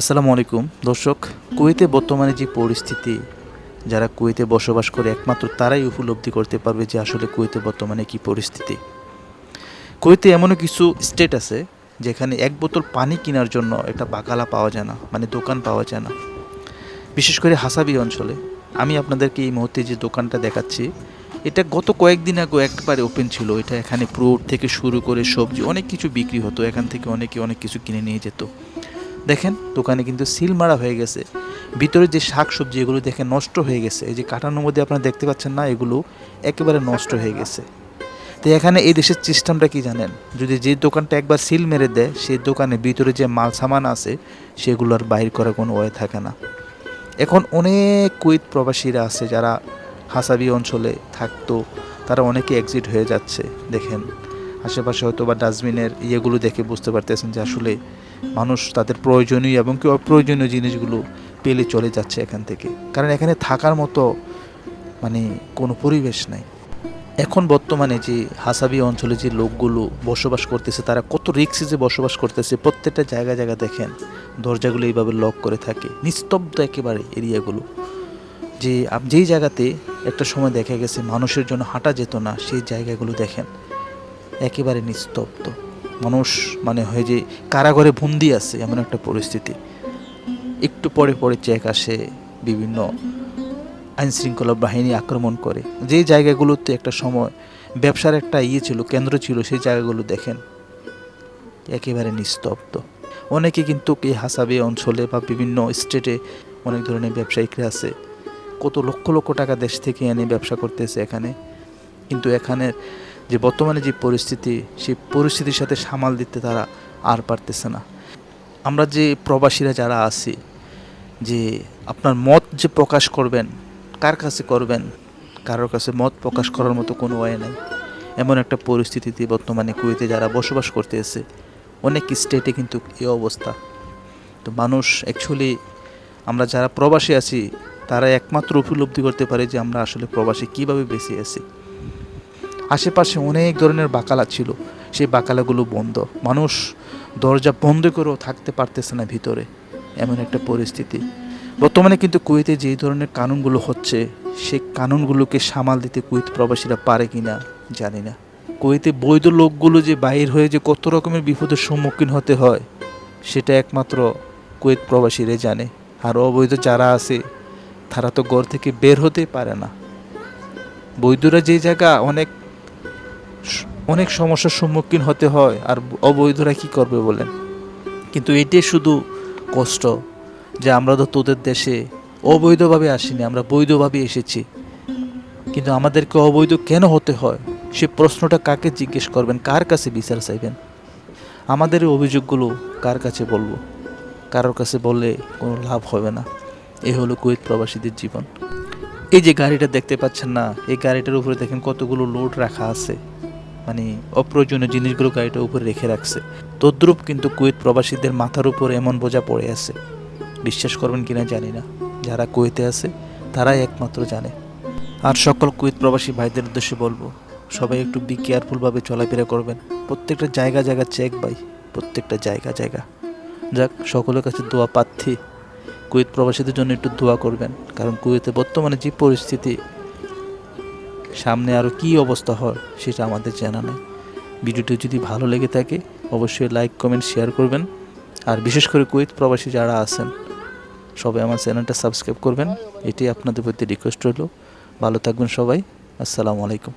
আসসালামু আলাইকুম। দর্শক, কুয়েতে বর্তমানে যে পরিস্থিতি, যারা কুয়েতে বসবাস করে, একমাত্র তারাই উপলব্ধি করতে পারবে যে আসলে কুয়েতে বর্তমানে কি পরিস্থিতি। কুয়েতে এমনও কিছু স্টেট আছে, যেখানে এক বোতল পানি কেনার জন্য একটা বাকালা পাওয়া যায় না মানে দোকান পাওয়া যায় না। বিশেষ করে হাসাবি অঞ্চলে। আমি আপনাদেরকে এই মুহূর্তে যে দোকানটা দেখাচ্ছি, এটা গত কয়েকদিন আগে একবারে ওপেন ছিল। এটা এখানে ফ্রুট থেকে শুরু করে সবজি, অনেক কিছু বিক্রি হতো। এখান থেকে অনেকে অনেক কিছু কিনে নিয়ে যেত। দেখেন, দোকানে কিন্তু সিল মারা হয়ে গেছে। ভিতরে যে শাক সবজি এগুলো দেখে নষ্ট হয়ে গেছে। এই যে কাটানোর মধ্যে আপনারা দেখতে পাচ্ছেন না, এগুলো একেবারে নষ্ট হয়ে গেছে। তো এখানে এই দেশের সিস্টেমটা কি জানেন? যদি যে দোকানটা একবার সিল মেরে দেয় সেই দোকানে ভিতরে যে মাল সামান আছে, সেগুলো আর বাইর করার কোনো ওয়ে থাকে না। এখন অনেক কুইত প্রবাসীরা আছে যারা হাসাবি অঞ্চলে থাকতো, তারা অনেকে এক্সিট হয়ে যাচ্ছে। দেখেন আশেপাশে হয়তো বা ডাস্টবিনের ইয়েগুলো দেখে বুঝতে পারতেছেন যে আসলে মানুষ তাদের প্রয়োজনীয় এবং কি অপ্রয়োজনীয় জিনিসগুলো পেলে চলে যাচ্ছে এখান থেকে। কারণ এখানে থাকার মতো মানে কোনো পরিবেশ নাই। এখন বর্তমানে যে হাসাবি অঞ্চলে যে লোকগুলো বসবাস করতেছে, তারা কত রিক্সে যে বসবাস করতেছে, প্রত্যেকটা জায়গা জায়গা দেখেন, দরজাগুলো এইভাবে লক করে থাকে, নিস্তব্ধ একেবারে এরিয়াগুলো। যে যেই জায়গাতে একটা সময় দেখা গেছে মানুষের জন্য হাঁটা যেত না, সেই জায়গাগুলো দেখেন। একেবারে নিস্তব্ধ। মানুষ মানে হয় যে কারাগারে বন্দি আছে এমন একটা পরিস্থিতি। একটু পরে পরে চেক আসে, বিভিন্ন আইনশৃঙ্খলা বাহিনী আক্রমণ করে। যেই জায়গাগুলোতে একটা সময় ব্যবসার একটা ইয়ে ছিল, কেন্দ্র ছিল, সেই জায়গাগুলো দেখেন। একেবারে নিস্তব্ধ। অনেকে কিন্তু এই হাসাবে অঞ্চলে বা বিভিন্ন স্টেটে অনেক ধরনের ব্যবসায়িকরা আছে। কত লক্ষ লক্ষ টাকা দেশ থেকে এনে ব্যবসা করতেছে এখানে। কিন্তু এখানের যে বর্তমানে যে পরিস্থিতি, সেই পরিস্থিতির সাথে সামাল দিতে তারা আর পারতেছে না। আমরা যে প্রবাসীরা যারা আছি, যে আপনার মত যে প্রকাশ করবেন, কার কাছে করবেন, কারোর কাছে মত প্রকাশ করার মতো কোনো ওয়ে নাই। এমন একটা পরিস্থিতিতে বর্তমানে কুয়েতে যারা বসবাস করতেছে অনেক স্টেটে কিন্তু এই অবস্থা। তো মানুষ অ্যাকচুয়ালি আমরা যারা প্রবাসী আছি, তারা একমাত্র উপলব্ধি করতে পারে যে আমরা আসলে প্রবাসী কীভাবে বেঁচে আছি। আশেপাশে অনেক ধরনের বাকালা ছিল। সেই বাকালাগুলো বন্ধ। মানুষ দরজা বন্ধ করেও থাকতে পারতেছে না ভিতরে। এমন একটা পরিস্থিতি। বর্তমানে কিন্তু কুয়েতে যেই ধরনের কানুনগুলো হচ্ছে, সেই কানুনগুলোকে সামাল দিতে কুয়েত প্রবাসীরা পারে কিনা জানি না। কুয়েতে বৈধ লোকগুলো যে বাইর হয়ে যে কত রকমের বিপদের সম্মুখীন হতে হয়, সেটা একমাত্র কুয়েত প্রবাসীরাই জানে। আর অবৈধ যারা আছে, তারা তো ঘর থেকে বের হতে পারে না। বৈধরা যে জায়গা অনেক অনেক সমস্যার সম্মুখীন হতে হয় আর অবৈধরা কি করবে বলেন? কিন্তু এটাই শুধু কষ্ট যে আমরা তো তোদের দেশে অবৈধভাবে আসিনি, আমরা বৈধভাবে এসেছি। কিন্তু আমাদেরকে অবৈধ কেন হতে হয়? সে প্রশ্নটা কাকে জিজ্ঞেস করবেন? কার কাছে বিচার চাইবেন? আমাদের অভিযোগগুলো কার কাছে বলব? কারোর কাছে বললে কোনো লাভ হবে না। এ হলো কুয়েত প্রবাসীদের জীবন। এই যে গাড়িটা দেখতে পাচ্ছেন না, এই গাড়িটার উপরে দেখেন কতগুলো লোড রাখা আছে। মানে অপ্রয়োজনীয় জিনিসগুলো গাড়িটার উপরে রেখে রাখছে। তদ্রুপ কিন্তু কুয়েত প্রবাসীদের মাথার উপর এমন বোঝা পড়ে আছে। বিশ্বাস করবেন কিনা জানি না। যারা কুয়েতে আছে, তারাই একমাত্র জানে। আর সকল কুয়েত প্রবাসী ভাইদের উদ্দেশ্যে বলব, সবাই একটু বি কেয়ারফুলভাবে চলাফেরা করবেন। প্রত্যেকটা জায়গা জায়গা চেক ভাই প্রত্যেকটা জায়গা জায়গা। যাক, সকলের কাছে দোয়া প্রার্থী। কুয়েত প্রবাসীদের জন্য একটু দোয়া করবেন, কারণ কুয়েতে বর্তমানে যে পরিস্থিতি সামনে আরও কী অবস্থা হয় সেটা আমাদের জানা নেই। ভিডিওটি যদি ভালো লেগে থাকে, অবশ্যই লাইক কমেন্ট শেয়ার করবেন। আর বিশেষ করে কুয়েত প্রবাসী যারা আছেন, সবাই আমার চ্যানেলটা সাবস্ক্রাইব করবেন। এটি আপনাদের প্রতি রিকোয়েস্ট রইল। ভালো থাকবেন সবাই। আসসালামু আলাইকুম।